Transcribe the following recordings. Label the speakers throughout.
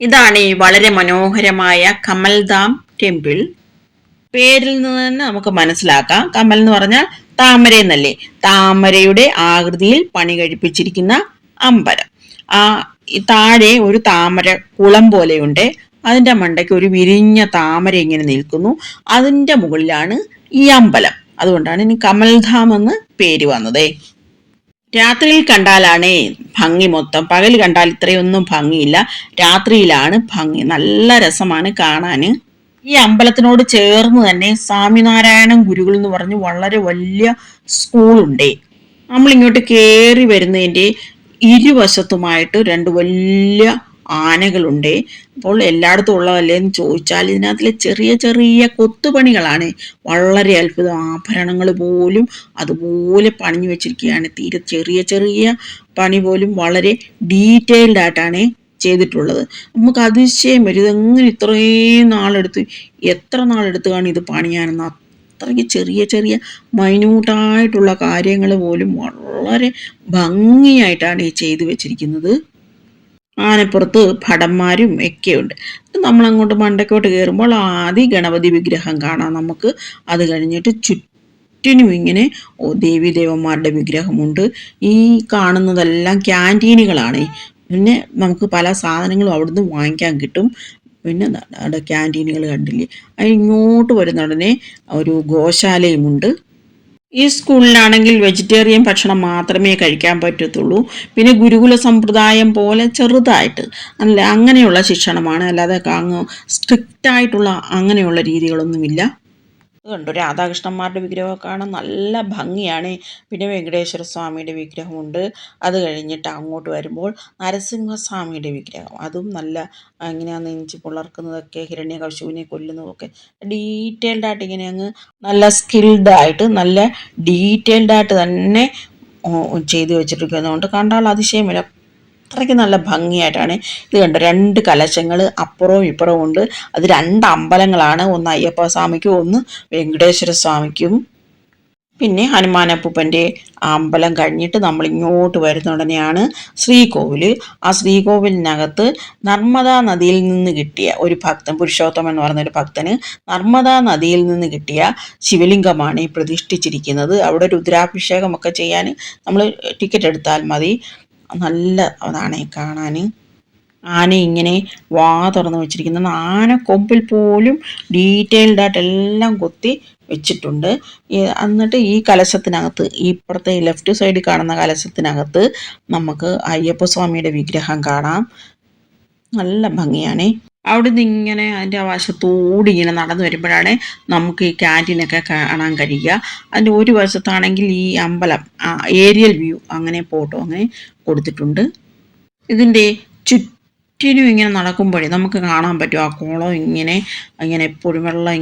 Speaker 1: ഇതാണ് ഈ വളരെ മനോഹരമായ കമൽധാം ടെമ്പിൾ. പേരിൽ നിന്ന് തന്നെ നമുക്ക് മനസ്സിലാക്കാം. കമൽ എന്ന് പറഞ്ഞാൽ താമര എന്നല്ലേ? താമരയുടെ ആകൃതിയിൽ പണി കഴിപ്പിച്ചിരിക്കുന്ന അമ്പലം ആ താഴെ ഒരു താമര കുളം പോലെയുണ്ട്. അതിന്റെ മണ്ടയ്ക്ക് ഒരു വിരിഞ്ഞ താമര ഇങ്ങനെ നിൽക്കുന്നു. അതിന്റെ മുകളിലാണ് ഈ അമ്പലം. അതുകൊണ്ടാണ് ഇനി കമൽധാം എന്ന് പേര് വന്നതേ. രാത്രിയിൽ കണ്ടാലാണ് ഭംഗി മൊത്തം. പകൽ കണ്ടാൽ ഇത്രയൊന്നും ഭംഗിയില്ല. രാത്രിയിലാണ് ഭംഗി. നല്ല രസമാണ് കാണാൻ ഈ അമ്പലത്തിനോട് ചേർന്ന് തന്നെ സ്വാമിനാരായണൻ ഗുരുകൾ എന്ന് പറഞ്ഞ് വളരെ വലിയ സ്കൂളുണ്ടേ. നമ്മളിങ്ങോട്ട് കയറി വരുന്നതിന്റെ ഇരുവശത്തുമായിട്ട് രണ്ട് വലിയ ആനകളുണ്ട്. അപ്പോൾ എല്ലായിടത്തും ഉള്ളതല്ലേ എന്ന് ചോദിച്ചാൽ ഇതിനകത്തിലെ ചെറിയ ചെറിയ കൊത്തുപണികളാണ്. വളരെ അത്ഭുതം. ആഭരണങ്ങൾ പോലും അതുപോലെ പണിഞ്ഞു വെച്ചിരിക്കുകയാണ്. തീരെ ചെറിയ ചെറിയ പണി പോലും വളരെ ഡീറ്റെയിൽഡ് ആയിട്ടാണ് ചെയ്തിട്ടുള്ളത്. നമുക്ക് അതിശയം വരും. ഇതെങ്ങനെ ഇത്രയും നാളെടുത്ത് എത്ര നാളെടുത്ത് കാണും ഇത് പണിയാനെന്ന് അത്രയ്ക്ക് ചെറിയ ചെറിയ മൈന്യൂട്ടായിട്ടുള്ള കാര്യങ്ങൾ പോലും വളരെ ഭംഗിയായിട്ടാണ് ഈ ചെയ്തു വെച്ചിരിക്കുന്നത്. ആനപ്പുറത്ത് ഭടന്മാരും ഒക്കെയുണ്ട്. നമ്മൾ അങ്ങോട്ട് മണ്ടക്കോട്ട് കയറുമ്പോൾ ആദ്യം ഗണപതി വിഗ്രഹം കാണാം നമുക്ക്. അത് കഴിഞ്ഞിട്ട് ചുറ്റിനും ഇങ്ങനെ ഓ ദേവി ദേവന്മാരുടെ വിഗ്രഹമുണ്ട്. ഈ കാണുന്നതെല്ലാം ക്യാന്റീനുകളാണ്. പിന്നെ നമുക്ക് പല സാധനങ്ങളും അവിടുന്ന് വാങ്ങിക്കാൻ കിട്ടും. പിന്നെ അവിടെ ക്യാന്റീനുകൾ കണ്ടില്ലേ? ഇങ്ങോട്ട് വരുന്ന ഉടനെ ഒരു ഗോശാലയുമുണ്ട്. ഈ സ്കൂളിലാണെങ്കിൽ വെജിറ്റേറിയൻ ഭക്ഷണം മാത്രമേ കഴിക്കാൻ പറ്റത്തുള്ളൂ. പിന്നെ ഗുരുകുല സമ്പ്രദായം പോലെ ചെറുതായിട്ട് അല്ല അങ്ങനെയുള്ള ശിക്ഷണമാണ്. അല്ലാതെ അങ്ങ് സ്ട്രിക്റ്റായിട്ടുള്ള അങ്ങനെയുള്ള രീതികളൊന്നുമില്ല. അതുകൊണ്ട് രാധാകൃഷ്ണന്മാരുടെ വിഗ്രഹമൊക്കെ കാണാൻ നല്ല ഭംഗിയാണ്. പിന്നെ വെങ്കടേശ്വര സ്വാമിയുടെ വിഗ്രഹമുണ്ട്. അത് കഴിഞ്ഞിട്ട് അങ്ങോട്ട് വരുമ്പോൾ നരസിംഹസ്വാമിയുടെ വിഗ്രഹം. അതും നല്ല ഇങ്ങനെ നെഞ്ച് ഹിരണ്യ കശുവിനെ കൊല്ലുന്നതൊക്കെ ഡീറ്റെയിൽഡ് ആയിട്ട് ഇങ്ങനെ അങ്ങ് നല്ല സ്കിൽഡ് ആയിട്ട് നല്ല ഡീറ്റെയിൽഡ് ആയിട്ട് തന്നെ ചെയ്തു വെച്ചിരിക്കുന്നതുകൊണ്ട് കണ്ടാൽ അതിശയമില്ല. അത്രയ്ക്ക് നല്ല ഭംഗിയായിട്ടാണ്. ഇത് കണ്ടോ രണ്ട് കലശങ്ങൾ അപ്പുറവും ഇപ്പുറവും ഉണ്ട്. അത് രണ്ട് അമ്പലങ്ങളാണ്. ഒന്ന് അയ്യപ്പ സ്വാമിക്കും ഒന്ന് വെങ്കടേശ്വര സ്വാമിക്കും. പിന്നെ ഹനുമാനപ്പൂപ്പന്റെ അമ്പലം കഴിഞ്ഞിട്ട് നമ്മൾ ഇങ്ങോട്ട് വരുന്ന ഉടനെയാണ് ശ്രീകോവിൽ ആ ശ്രീകോവിലിനകത്ത് നർമ്മദാ നദിയിൽ നിന്ന് കിട്ടിയ ഒരു ഭക്തൻ പുരുഷോത്തമൻ എന്ന് പറഞ്ഞൊരു ഭക്തന് നർമ്മദാ നദിയിൽ നിന്ന് കിട്ടിയ ശിവലിംഗമാണ് ഈ പ്രതിഷ്ഠിച്ചിരിക്കുന്നത്. അവിടെ രുദ്രാഭിഷേകമൊക്കെ ചെയ്യാൻ നമ്മൾ ടിക്കറ്റ് എടുത്താൽ മതി. നല്ല അതാണ് കാണാൻ ആന ഇങ്ങനെ വാ തുറന്ന് വെച്ചിരിക്കുന്നത് കൊമ്പിൽ പോലും ഡീറ്റെയിൽഡ് ആയിട്ട് എല്ലാം കൊത്തി വെച്ചിട്ടുണ്ട്. എന്നിട്ട് ഈ കലശത്തിനകത്ത് ഈ ഇപ്പുറത്തെ ലെഫ്റ്റ് സൈഡിൽ കാണുന്ന കലശത്തിനകത്ത് നമുക്ക് അയ്യപ്പസ്വാമിയുടെ വിഗ്രഹം കാണാം. നല്ല ഭംഗിയാണ്. അവിടുന്ന് ഇങ്ങനെ അതിന്റെ ആ വശത്തോടി ഇങ്ങനെ നടന്നു വരുമ്പോഴാണ് നമുക്ക് ഈ ക്യാന്റീനൊക്കെ കാണാൻ കഴിയുക. അതിന്റെ ഒരു വശത്താണെങ്കിൽ ഈ അമ്പലം ഏരിയൽ വ്യൂ അങ്ങനെ ഫോട്ടോ അങ്ങനെ കൊടുത്തിട്ടുണ്ട്. ഇതിന്റെ ചുറ്റിനും ഇങ്ങനെ നടക്കുമ്പോഴേ നമുക്ക് കാണാൻ പറ്റും. ആ കോളം ഇങ്ങനെ ഇങ്ങനെ എപ്പോഴും വെള്ളം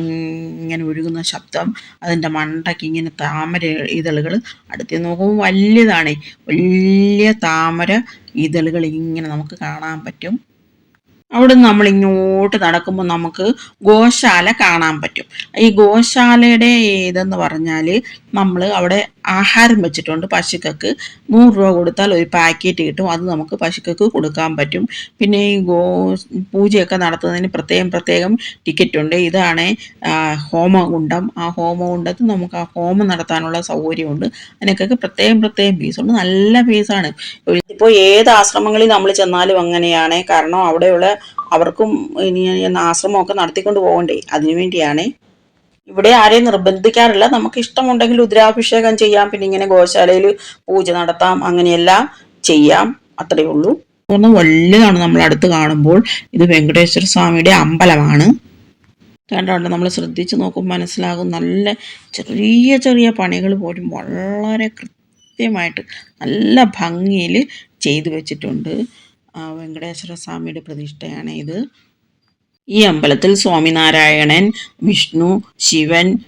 Speaker 1: ഇങ്ങനെ ഒഴുകുന്ന ശബ്ദം അതിന്റെ മണ്ടയ്ക്ക് ഇങ്ങനെ താമര ഇതളുകൾ അടുത്ത് നോക്കുമ്പോൾ വലിയതാണ്. വലിയ താമര ഇതളുകൾ ഇങ്ങനെ നമുക്ക് കാണാൻ പറ്റും. അവിടെ നിന്ന് നമ്മൾ ഇങ്ങോട്ട് നടക്കുമ്പോൾ നമുക്ക് ഗോശാല കാണാൻ പറ്റും. ഈ ഗോശാലയുടെ ഇതെന്ന് പറഞ്ഞാൽ നമ്മൾ അവിടെ ആഹാരം വെച്ചിട്ടുണ്ട് പശുക്കൾക്ക് നൂറ് രൂപ കൊടുത്താൽ ഒരു പാക്കറ്റ് കിട്ടും. അത് നമുക്ക് പശുക്കൾക്ക് കൊടുക്കാൻ പറ്റും. പിന്നെ ഈ ഗോ പൂജയൊക്കെ നടത്തുന്നതിന് പ്രത്യേകം പ്രത്യേകം ടിക്കറ്റ് ഉണ്ട്. ഇതാണ് ഹോമകുണ്ടം. ആ ഹോമകുണ്ടത്ത് നമുക്ക് ആ ഹോമം നടത്താനുള്ള സൗകര്യമുണ്ട്. അതിനൊക്കെ പ്രത്യേകം പ്രത്യേകം ഫീസുണ്ട് നല്ല ഫീസാണ് ഇപ്പോൾ ഏത് ആശ്രമങ്ങളിൽ നമ്മൾ ചെന്നാലും അങ്ങനെയാണ്. കാരണം അവിടെയുള്ള അവർക്കും ഇനി ആശ്രമമൊക്കെ നടത്തിക്കൊണ്ട് പോകണ്ടേ. അതിനു വേണ്ടിയാണ് ഇവിടെ ആരെയും നിർബന്ധിക്കാറില്ല. നമുക്ക് ഇഷ്ടമുണ്ടെങ്കിൽ രുദ്രാഭിഷേകം ചെയ്യാം. പിന്നെ ഇങ്ങനെ ഗോശാലയിൽ പൂജ നടത്താം. അങ്ങനെയെല്ലാം ചെയ്യാം. അത്രയേ ഉള്ളൂ. ഒന്ന് വലുതാണ് നമ്മൾ അടുത്ത് കാണുമ്പോൾ. ഇത് വെങ്കടേശ്വര സ്വാമിയുടെ അമ്പലമാണ്. കണ്ടോണ്ട് നമ്മൾ ശ്രദ്ധിച്ച് നോക്കുമ്പോൾ മനസ്സിലാകും. നല്ല ചെറിയ ചെറിയ പണികൾ പോലും വളരെ കൃത്യമായിട്ട് നല്ല ഭംഗിയിൽ ചെയ്തു വെച്ചിട്ടുണ്ട്. വെങ്കടേശ്വര സ്വാമിയുടെ പ്രതിഷ്ഠയാണ് ഇത്. ഈ അമ്പലത്തിൽ സ്വാമിനാരായണൻ വിഷ്ണു ശിവൻ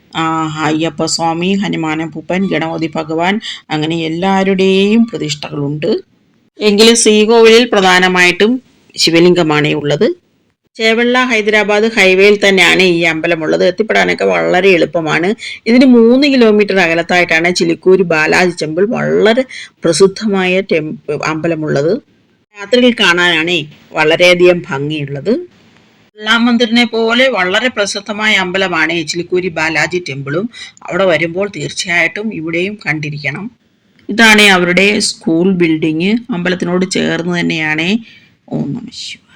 Speaker 1: അയ്യപ്പസ്വാമി ഹനുമാനപ്പൂപ്പൻ ഗണപതി ഭഗവാൻ അങ്ങനെ എല്ലാവരുടെയും പ്രതിഷ്ഠകളുണ്ട്. എങ്കിലും ശ്രീകോവിലിൽ പ്രധാനമായിട്ടും ശിവലിംഗമാണ് ഉള്ളത്. ചേവള്ള ഹൈദരാബാദ് ഹൈവേയിൽ തന്നെയാണ് ഈ അമ്പലമുള്ളത്. എത്തിപ്പെടാനൊക്കെ വളരെ എളുപ്പമാണ്. ഇതിന് മൂന്ന് കിലോമീറ്റർ അകലത്തായിട്ടാണ് ചിലിക്കൂര് ബാലാജി ടെമ്പിൾ വളരെ പ്രസിദ്ധമായ ടെമ്പ് അമ്പലമുള്ളത്. രാത്രിയിൽ കാണാനാണേ വളരെയധികം ഭംഗിയുള്ളത്. മന്ദിറിനെ പോലെ വളരെ പ്രസിദ്ധമായ അമ്പലമാണ് ചിലിക്കൂരി ബാലാജി ടെമ്പിളും. അവിടെ വരുമ്പോൾ തീർച്ചയായിട്ടും ഇവിടെയും കണ്ടിരിക്കണം. ഇതാണ് അവരുടെ സ്കൂൾ ബിൽഡിങ് അമ്പലത്തിനോട് ചേർന്ന് തന്നെയാണ് ഓം നമ ശിവായ.